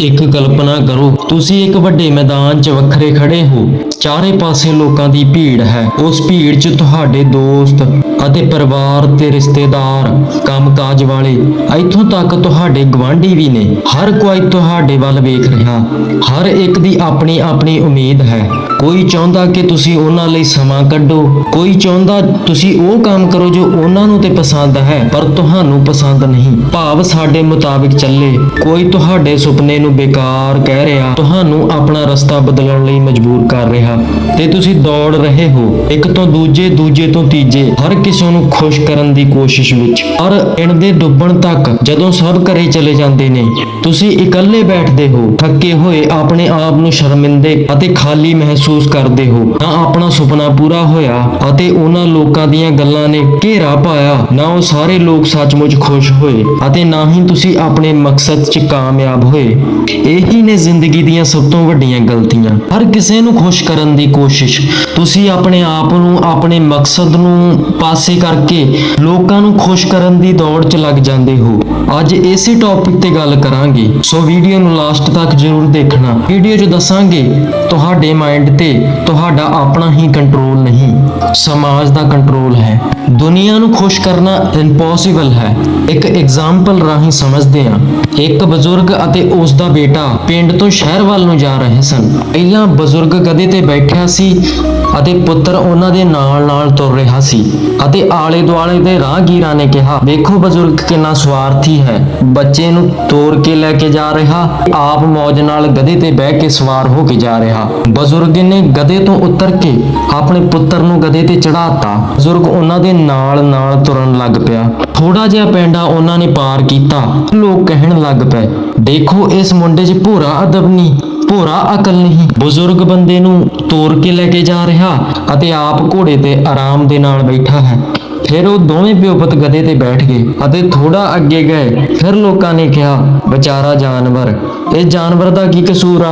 ਇੱਕ ਕਲਪਨਾ ਕਰੋ, ਤੁਸੀਂ ਇੱਕ ਵੱਡੇ ਮੈਦਾਨ 'ਚ ਵੱਖਰੇ ਖੜੇ ਹੋ। ਚਾਰੇ ਪਾਸੇ ਲੋਕਾਂ ਦੀ ਭੀੜ ਹੈ। ਉਸ ਭੀੜ 'ਚ ਤੁਹਾਡੇ ਦੋਸਤ ਅਤੇ ਪਰਿਵਾਰ ਤੇ ਰਿਸ਼ਤੇਦਾਰ, ਕੰਮਕਾਜ ਵਾਲੇ, ਇੱਥੋਂ ਤੱਕ ਤੁਹਾਡੇ ਗਵਾਂਢੀ ਵੀ ਨੇ। ਹਰ ਕੋਈ ਤੁਹਾਡੇ ਵੱਲ ਵੇਖ ਰਿਹਾ। ਹਰ ਇੱਕ ਦੀ ਆਪਣੀ ਆਪਣੀ ਉਮੀਦ ਹੈ। ਕੋਈ ਚਾਹੁੰਦਾ ਕਿ ਤੁਸੀਂ ਉਹਨਾਂ ਲਈ ਸਮਾਂ ਕੱਢੋ। ਕੋਈ ਚਾਹੁੰਦਾ ਤੁਸੀਂ ਉਹ ਕੰਮ ਕਰੋ ਜੋ ਉਹਨਾਂ ਨੂੰ ਤੇ ਪਸੰਦ ਹੈ, ਪਰ ਤੁਹਾਨੂੰ ਪਸੰਦ ਨਹੀਂ। ਭਾਵ ਸਾਡੇ ਮੁਤਾਬਿਕ ਚੱਲੇ। ਕੋਈ ਤੁਹਾਡੇ ਸੁਪਨੇ ਨੂੰ ਬੇਕਾਰ ਕਹਿ ਰਿਹਾ। ਤੁਹਾਨੂੰ ਆਪਣਾ ਰਸਤਾ ਬਦਲਣ ਲਈ ਮਜਬੂਰ ਕਰ ਰਿਹਾ। ਤੇ ਤੁਸੀਂ ਦੌੜ ਰਹੇ ਹੋ। ਇੱਕ ਤੋਂ ਦੂਜੇ ਦੂਜੇ ਤੋਂ ਤੀਜੇ। ਹਰ ਕਿਸੇ ਨੂੰ ਖੁਸ਼ ਕਰਨ ਦੀ ਕੋਸ਼ਿਸ਼ ਵਿੱਚ। ਪਰ ਦੇ ਡੁੱਬਣ ਤੱਕ ਜਦੋਂ ਸਭ ਘਰੇ ਚਲੇ ਜਾਂਦੇ ਨੇ, ਤੁਸੀਂ ਇਕੱਲੇ ਬੈਠਦੇ ਹੋ, ਥੱਕੇ ਹੋਏ ਆਪਣੇ ਆਪ ਨੂੰ ਸ਼ਰਮਿੰਦੇ ਅਤੇ ਖਾਲੀ ਮਹਿਸੂਸ ਕਰਦੇ ਹੋ। ਨਾ ਆਪਣਾ ਸੁਪਨਾ ਪੂਰਾ ਹੋਇਆ ਅਤੇ ਉਹਨਾਂ ਲੋਕਾਂ ਦੀਆਂ ਗੱਲਾਂ ਨੇ ਘੇਰਾ ਪਾਇਆ, ਨਾ ਉਹ ਸਾਰੇ ਲੋਕ ਸੱਚਮੁੱਚ ਖੁਸ਼ ਹੋਏ ਅਤੇ ਨਾ ਹੀ ਤੁਸੀਂ ਆਪਣੇ ਮਕਸਦ 'ਚ ਕਾਮਯਾਬ ਹੋਏ। ਇਹੀ ਨੇ ਜ਼ਿੰਦਗੀ ਦੀਆਂ ਸਭ ਤੋਂ ਵੱਡੀਆਂ ਗਲਤੀਆਂ। ਹਰ ਕਿਸੇ ਨੂੰ ਖੁਸ਼ ਕਰਨ ਦੀ ਕੋਸ਼ਿਸ਼। ਤੁਸੀਂ ਆਪਣੇ ਆਪ ਨੂੰ, ਆਪਣੇ ਮਕਸਦ ਨੂੰ ਪਾਸੇ ਕਰਕੇ ਲੋਕਾਂ ਨੂੰ ਖੁਸ਼ ਕਰਨ ਦੀ ਦੌੜ 'ਚ ਲੱਗ ਜਾਂਦੇ ਹੋ। ਅੱਜ ਇਸੇ ਟੌਪਿਕ ਤੇ ਗੱਲ ਕਰਾਂਗੇ। ਸੋ ਵੀਡੀਓ ਨੂੰ ਲਾਸਟ ਤੱਕ ਜ਼ਰੂਰ ਦੇਖਣਾ। ਵੀਡੀਓ 'ਚ ਦੱਸਾਂਗੇ, ਤੁਹਾਡੇ ਮਾਈਂਡ ਤੇ ਤੁਹਾਡਾ ਆਪਣਾ ਹੀ ਕੰਟਰੋਲ ਨਹੀਂ। ਸਮਾਜ ਦਾ ਕੰਟਰੋਲ ਹੈ। ਦੁਨੀਆ ਨੂੰ ਖੁਸ਼ ਕਰਨਾ ਇੰਪੋਸੀਬਲ ਹੈ। ਇੱਕ ਐਗਜ਼ਾਮਪਲ ਰਾਹੀਂ ਸਮਝਦੇ ਹਾਂ। ਇੱਕ ਬਜ਼ੁਰਗ ਅਤੇ ਉਸ ਦਾ ਬੇਟਾ ਪਿੰਡ ਤੋਂ ਸ਼ਹਿਰ ਵੱਲ ਨੂੰ ਜਾ ਰਹੇ ਸਨ। ਪਹਿਲਾਂ ਬਜ਼ੁਰਗ ਗਧੇ ਤੇ ਬੈਠਿਆ ਸੀ ਅਤੇ ਪੁੱਤਰ ਉਹਨਾਂ ਦੇ ਨਾਲ ਨਾਲ ਤੁਰ ਰਿਹਾ ਸੀ ਅਤੇ ਆਲੇ ਦੁਆਲੇ ਦੇ ਰਾਹਗੀਰਾਂ ਨੇ ਕਿਹਾ, ਵੇਖੋ ਬਜ਼ੁਰਗ, ਕਿੰਨਾ ਸਵਾਰਥੀ ਹੈ। ਬੱਚੇ ਨੂੰ ਤੋਰ ਕੇ ਲੈ ਕੇ ਜਾ ਰਿਹਾ, ਆਪ ਮੌਜ ਨਾਲ ਗਧੇ ਤੇ ਬਹਿ ਕੇ ਸਵਾਰ ਹੋ ਕੇ ਜਾ ਰਿਹਾ। ਬਜ਼ੁਰਗ ਨੇ ਗਧੇ ਤੋਂ ਉਤਰ ਕੇ ਆਪਣੇ ਪੁੱਤਰ ਨੂੰ ਗਧੇ ਤੇ ਚੜਾਤਾ ਬਜ਼ੁਰਗ ਉਹਨਾਂ ਦੇ ਨਾਲ ਨਾਲ ਨਾਲ ਤੁਰਨ ਲੱਗ ਪਿਆ। ਥੋੜਾ ਜਿਹਾ ਪੈਂਡਾ ਉਹਨਾਂ ਨੇ ਪਾਰ ਕੀਤਾ। ਲੋਕ ਕਹਿਣ ਲੱਗ ਪਏ, ਦੇਖੋ, ਇਸ ਮੁੰਡੇ 'ਚ ਭੋਰਾ ਅਦਬ ਨਹੀਂ ਭੋਰਾ ਅਕਲ ਨਹੀਂ। ਬਜ਼ੁਰਗ ਬੰਦੇ ਨੂੰ ਤੋਰ ਕੇ ਲੈ ਕੇ ਜਾ ਰਿਹਾ ਅਤੇ ਆਪ ਘੋੜੇ ਤੇ ਆਰਾਮ ਦੇ ਨਾਲ ਬੈਠਾ ਹੈ। ਫਿਰ ਉਹ ਦੋਵੇਂ ਪਿਓ ਪੁੱਤ ਗਧੇ ਤੇ ਬੈਠ ਗਏ ਅਤੇ ਥੋੜਾ ਅੱਗੇ ਗਏ। ਫਿਰ ਲੋਕਾਂ ਨੇ ਕਿਹਾ, ਵਿਚਾਰਾ ਜਾਨਵਰ ਇਸ ਜਾਨਵਰ ਦਾ ਕੀ ਕਸੂਰ ਆ?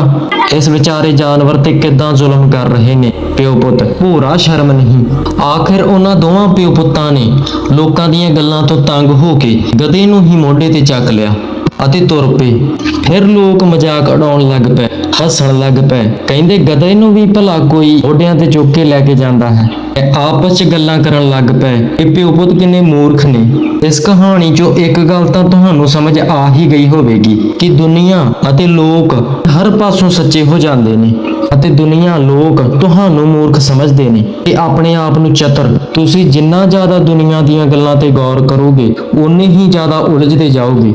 ਇਸ ਵਿਚਾਰੇ ਜਾਨਵਰ ਤੇ ਕਿੱਦਾਂ ਜ਼ੁਲਮ ਕਰ ਰਹੇ ਨੇ? ਪਿਓ ਪੁੱਤ ਭੋਰਾ ਸ਼ਰਮ ਨਹੀਂ। ਆਖਿਰ ਉਹਨਾਂ ਦੋਵਾਂ ਪਿਓ ਪੁੱਤਾਂ ਨੇ ਲੋਕਾਂ ਦੀਆਂ ਗੱਲਾਂ ਤੋਂ ਤੰਗ ਹੋ ਕੇ ਗਧੇ ਨੂੰ ਹੀ ਮੋਢੇ ਤੇ ਚੱਕ ਲਿਆ। ਅਤੇ ਤੁਰ ਪਏ ਫਿਰ ਲੋਕ ਮਜ਼ਾਕ ਉਡਾਉਣ ਲੱਗ ਪਏ, ਹੱਸਣ ਲੱਗ ਪਏ। ਕਹਿੰਦੇ, ਗਧੇ ਨੂੰ ਵੀ ਭਲਾ ਕੋਈ ਓਡਿਆਂ ਤੇ ਚੁੱਕ ਕੇ ਲੈ ਕੇ ਜਾਂਦਾ ਹੈ। ਆਪਸ 'ਚ ਗੱਲਾਂ ਕਰਨ ਲੱਗ ਪਏ, ਇਹ ਪਿਓ ਪੁੱਤ ਕਿੰਨੇ ਮੂਰਖ ਨੇ। ਇਸ ਕਹਾਣੀ 'ਚੋਂ ਇੱਕ ਗੱਲ ਤਾਂ ਤੁਹਾਨੂੰ ਸਮਝ ਆ ਹੀ ਗਈ ਹੋਵੇਗੀ ਕਿ ਦੁਨੀਆ ਅਤੇ ਲੋਕ ਹਰ ਪਾਸੋਂ ਸੱਚੇ ਹੋ ਜਾਂਦੇ ਨੇ ਅਤੇ ਦੁਨੀਆ, ਲੋਕ ਤੁਹਾਨੂੰ ਮੂਰਖ ਸਮਝਦੇ ਨੇ ਤੇ ਆਪਣੇ ਆਪ ਨੂੰ ਚਤਰ। ਤੁਸੀਂ ਜਿੰਨਾ ਜ਼ਿਆਦਾ ਦੁਨੀਆ ਦੀਆਂ ਗੱਲਾਂ ਤੇ ਗੌਰ ਕਰੋਗੇ ਉਨੇ ਹੀ ਜ਼ਿਆਦਾ ਉਲਝਦੇ ਜਾਓਗੇ।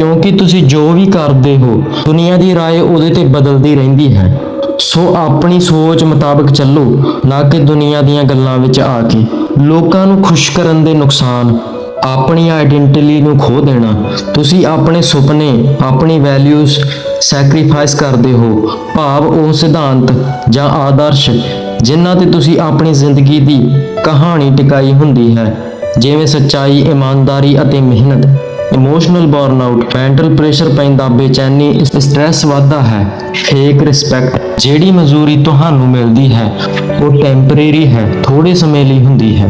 ਕਿਉਂਕਿ ਤੁਸੀਂ ਜੋ ਵੀ ਕਰਦੇ ਹੋ ਦੁਨੀਆ ਦੀ رائے ਉਹਦੇ ਤੇ ਬਦਲਦੀ ਰਹਿੰਦੀ ਹੈ ਸੋ ਆਪਣੀ ਸੋਚ ਮੁਤਾਬਕ ਚੱਲੋ ਨਾ ਕਿ ਦੁਨੀਆ ਦੀਆਂ ਗੱਲਾਂ ਵਿੱਚ ਆ ਕੇ ਲੋਕਾਂ ਨੂੰ ਖੁਸ਼ ਕਰਨ ਦੇ ਨੁਕਸਾਨ ਆਪਣੀ ਆਇਡੈਂਟੀਟੀ ਨੂੰ ਖੋ ਦੇਣਾ ਤੁਸੀਂ ਆਪਣੇ ਸੁਪਨੇ ਆਪਣੀ ਵੈਲਿਊਜ਼ ਸੈਕਰੀਫਾਈਸ ਕਰਦੇ ਹੋ ਭਾਵ ਉਹ ਸਿਧਾਂਤ ਜਾਂ ਆਦਰਸ਼ ਜਿਨ੍ਹਾਂ ਤੇ ਤੁਸੀਂ ਆਪਣੀ ਜ਼ਿੰਦਗੀ ਦੀ ਕਹਾਣੀ ਟਿਕਾਈ ਹੁੰਦੀ ਹੈ ਜਿਵੇਂ ਸੱਚਾਈ ਇਮਾਨਦਾਰੀ ਅਤੇ ਮਿਹਨਤ ਇਮੋਸ਼ਨਲ ਬਰਨਆਊਟ ਮੈਂਟਲ ਪ੍ਰੈਸ਼ਰ ਪੈਂਦਾ, ਬੇਚੈਨੀ ਸਟ੍ਰੈਸ ਵਧਦਾ ਹੈ। ਫੇਕ ਰਿਸਪੈਕਟ ਜਿਹੜੀ ਮਜ਼ਦੂਰੀ ਤੁਹਾਨੂੰ ਮਿਲਦੀ ਹੈ, ਉਹ ਟੈਂਪਰੇਰੀ ਹੈ ਥੋੜੇ ਸਮੇਂ ਲਈ ਹੁੰਦੀ ਹੈ।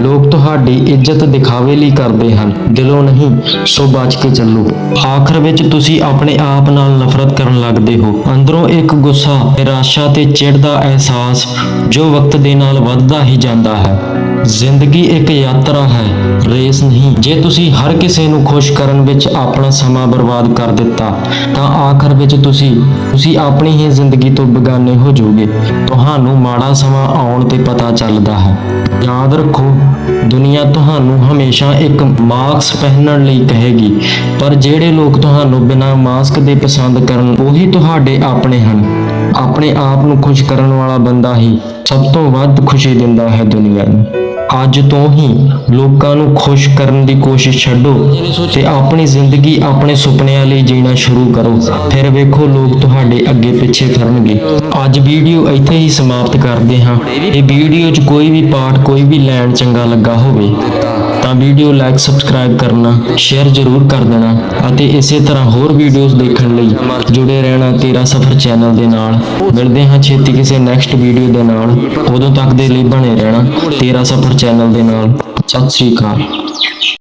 ਲੋਕ ਤੁਹਾਡੀ ਇੱਜ਼ਤ ਦਿਖਾਵੇ ਲਈ ਕਰਦੇ ਹਨ। ਦਿਲੋਂ ਨਹੀਂ, ਸੋ ਬਚ ਕੇ ਚੱਲੋ। ਆਖਰ ਵਿੱਚ ਤੁਸੀਂ ਆਪਣੇ ਆਪ ਨਾਲ ਨਫ਼ਰਤ ਕਰਨ ਲੱਗਦੇ ਹੋ। ਅੰਦਰੋਂ ਇੱਕ ਗੁੱਸਾ, ਨਿਰਾਸ਼ਾ ਤੇ ਚਿੜ ਦਾ ਅਹਿਸਾਸ, ਜੋ ਵਕਤ ਦੇ ਨਾਲ ਵੱਧਦਾ ਹੀ ਜਾਂਦਾ ਹੈ। ਜ਼ਿੰਦਗੀ ਇੱਕ ਯਾਤਰਾ ਹੈ, ਰੇਸ ਨਹੀਂ। ਜੇ ਤੁਸੀਂ ਹਰ ਕਿਸੇ ਨੂੰ ਖੁਸ਼ ਕਰਨ ਵਿੱਚ ਆਪਣਾ ਸਮਾਂ ਬਰਬਾਦ ਕਰ ਦਿੱਤਾ, ਤਾਂ ਆਖਰ ਵਿੱਚ ਤੁਸੀਂ ਤੁਸੀਂ ਆਪਣੀ ਹੀ ਜ਼ਿੰਦਗੀ ਤੋਂ ਬੇਗਾਨੇ ਹੋ ਜਾਓਗੇ। ਤੁਹਾਨੂੰ ਮਾੜਾ ਸਮਾਂ ਆਉਣ ਤੇ ਪਤਾ ਚੱਲਦਾ ਹੈ। ਯਾਦ ਰੱਖੋ, ਦੁਨੀਆ ਤੁਹਾਨੂੰ ਹਮੇਸ਼ਾ ਇੱਕ ਮਾਸਕ ਪਹਿਨਣ ਲਈ ਕਹੇਗੀ, ਪਰ ਜਿਹੜੇ ਲੋਕ ਤੁਹਾਨੂੰ ਬਿਨਾਂ ਮਾਸਕ ਦੇ ਪਸੰਦ ਕਰਨ, ਉਹੀ ਤੁਹਾਡੇ ਆਪਣੇ ਹਨ। ਆਪਣੇ ਆਪ ਨੂੰ ਖੁਸ਼ ਕਰਨ ਵਾਲਾ ਬੰਦਾ ਹੀ ਸਭ ਤੋਂ ਵੱਧ ਖੁਸ਼ੀ ਦਿੰਦਾ ਹੈ ਦੁਨੀਆ ਨੂੰ। ਅੱਜ ਤੋਂ ਹੀ ਲੋਕਾਂ ਨੂੰ ਖੁਸ਼ ਕਰਨ ਦੀ ਕੋਸ਼ਿਸ਼ ਛੱਡੋ ਤੇ ਆਪਣੀ ਜ਼ਿੰਦਗੀ ਆਪਣੇ ਸੁਪਨਿਆਂ ਲਈ ਜੀਣਾ ਸ਼ੁਰੂ ਕਰੋ। ਫਿਰ ਵੇਖੋ ਲੋਕ ਤੁਹਾਡੇ ਅੱਗੇ ਪਿੱਛੇ ਫਿਰਨਗੇ। ਅੱਜ ਵੀਡੀਓ ਇੱਥੇ ਹੀ ਸਮਾਪਤ ਕਰਦੇ ਹਾਂ। ਇਹ ਵੀਡੀਓ 'ਚ ਕੋਈ ਵੀ ਪਾਠ, ਕੋਈ ਵੀ ਲੈਣ ਚੰਗਾ ਲੱਗਾ ਹੋਵੇ ਤਾਂ ਵੀਡੀਓ ਲਾਈਕ, ਸਬਸਕ੍ਰਾਈਬ ਕਰਨਾ, ਸ਼ੇਅਰ ਜ਼ਰੂਰ ਕਰ ਦੇਣਾ ਅਤੇ ਇਸੇ ਤਰ੍ਹਾਂ ਹੋਰ ਵੀਡੀਓਜ਼ ਦੇਖਣ ਲਈ ਜੁੜੇ ਰਹਿਣਾ ਤੇਰਾ ਸਫਰ ਚੈਨਲ ਦੇ ਨਾਲ। ਮਿਲਦੇ ਹਾਂ ਛੇਤੀ ਕਿਸੇ ਨੈਕਸਟ ਵੀਡੀਓ ਦੇ ਨਾਲ। ਉਦੋਂ ਤੱਕ ਦੇ ਲਈ ਬਣੇ ਰਹਿਣਾ ਤੇਰਾ ਸਫਰ ਚੈਨਲ ਦੇ ਨਾਲ। ਸਤਿ ਸ੍ਰੀ ਅਕਾਲ।